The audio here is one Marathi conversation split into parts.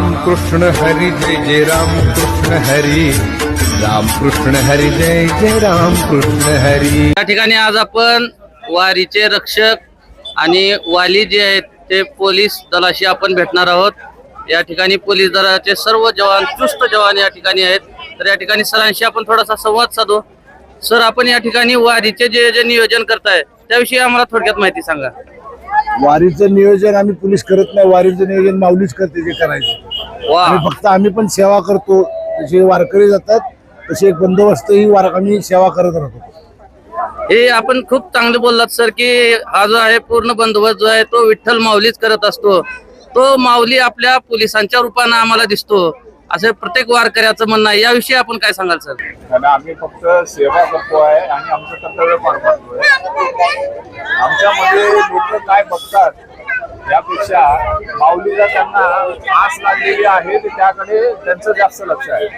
राम कृष्ण हरी जय जय राम कृष्ण हरी। राम कृष्ण हरी जय जय राम कृष्ण हरी। या ठिकाणी आज आपण वारीचे रक्षक आणि वाली जे आहेत ते पोलीस दलाशी आपण भेटणार आहोत. या ठिकाणी पोलीस दलाचे सर्व जवान चुस्त जवान या ठिकाणी आहेत. तर या ठिकाणी सरांशी आपण थोडासा संवाद साधू. सर आपण या ठिकाणी वारीचे जे जे नियोजन करताय त्याविषयी आम्हाला थोडक्यात माहिती सांगा. वारीचं नियोजन आम्ही पोलीस करत नाही. वारीचं नियोजन माऊलीच करते जे करायचं. आणि फक्त आम्ही पण सेवा करतो. जसे वारकरी जातात तसे एक बंदोबस्त ही वार आम्ही सेवा करत राहतो. हे आपण खूप चांगले बोललात सर की हा जो आहे पूर्ण बंदोबस्त जो आहे तो विठ्ठल माऊलीच करत असतो. तो माऊली आपल्या पोलिसांच्या रूपानं आम्हाला दिसतो. असे प्रत्येक वारकऱ्याचं म्हणणं आहे. याविषयी आपण काय सांगाल सर आम्ही फक्त सेवा करतो आहे आणि आमचं कर्तव्य पार पाडतोय आमच्यामध्ये लोक काय बघतात त्यापेक्षा माऊलीला त्यांना आस लागलेली आहे ते त्याकडे त्यांचं जास्त लक्ष आहे.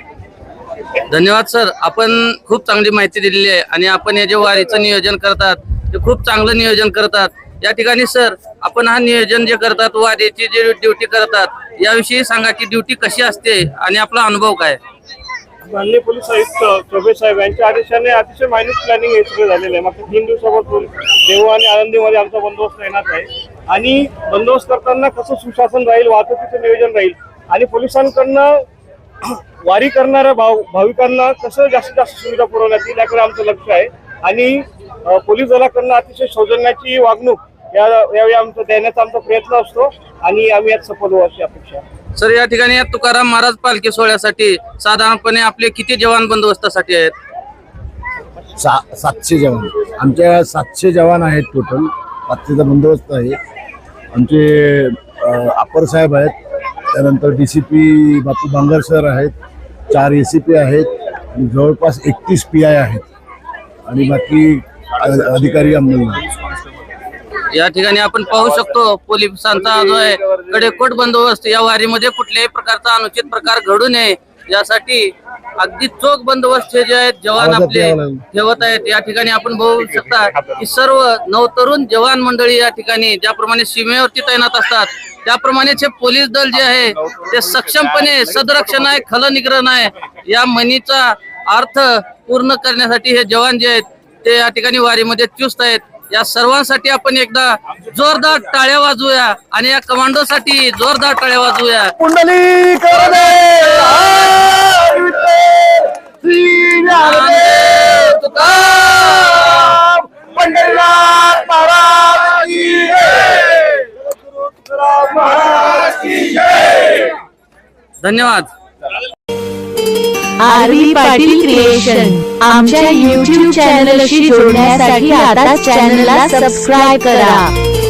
धन्यवाद सर. आपण खूप चांगली माहिती दिलेली आहे आणि आपण हे जे वारीचं नियोजन करतात ते खूप चांगलं नियोजन करतात. या ठिकाणी सर आपण हा नियोजन जे करतात वारीची जे ड्युटी करतात याविषयी सांगा की ड्युटी कशी असते आणि आपला अनुभव काय? माननीय पोलीस आयुक्त चोबे साहेब यांच्या आदेशाने अतिशय मायन्यूट प्लॅनिंग हे सगळं झालेलं आहे. मागच्या तीन दिवसापासून देऊ आणि आनंदीमध्ये आमचा बंदोबस्त राहणार आहे. आणि बंदोबस्त करताना कसं सुशासन राहील वाहतुकीचं नियोजन राहील आणि पोलिसांकडनं वारी करणाऱ्या भाव भाविकांना कसं जास्तीत जास्त सुविधा पुरवण्यात येईल याकडे आमचं लक्ष आहे. आणि पोलीस दलाकडनं अतिशय सौजन्याची वागणूक या यावेळी आमचं देण्याचा आमचा प्रयत्न असतो. आणि आम्ही यात सफल होऊ अशी अपेक्षा आहे. सर या ठिकाणी या तुकाराम महाराज पालखी सोहळ्यासाठी साधारणपणे आपले किती जवान बंदोबस्तासाठी आहेत? सा सातशे जवान. आमच्या सातशे जवान आहेत टोटल सातशेचा बंदोबस्त आहे. आमचे अप्पर साहेब आहेत. त्यानंतर D C P Bapu Bangar sir आहेत. चार ए सी पी आहेत. आणि जवळपास एकतीस पी आय आहेत. आणि बाकी अ- अधिकारी अंमलदार या ठिकाणी आपण पाहू शकतो पोलिसांचा जो आहे कडेकोट बंदोबस्त या वारीमध्ये कुठल्याही प्रकारचा अनुचित प्रकार घडू नये. यासाठी अगदी चोख बंदोबस्त हे जे आहेत जवान आपले. ठेवत आहेत. या ठिकाणी आपण बघू शकता की सर्व नवतरुण जवान मंडळी या ठिकाणी ज्याप्रमाणे सीमेवरती तैनात असतात त्याप्रमाणेच हे पोलीस दल जे आहे ते सक्षमपणे सदरक्षण आहे खलनिग्रहण आहे. या म्हणीचा अर्थ पूर्ण करण्यासाठी हे जवान जे आहेत ते या ठिकाणी वारीमध्ये चुस्त आहेत. या सर्वांसाठी आपण एकदा जोरदार टाळ्या वाजवूया आणि या कमांडो साठी जोरदार टाळ्या वाजवूया. कुंडली धन्यवाद. आरवी पाटील क्रिएशन. आमच्या युट्यूब चॅनलशी जोडण्यासाठी आता चॅनलला सबस्क्राईब करा.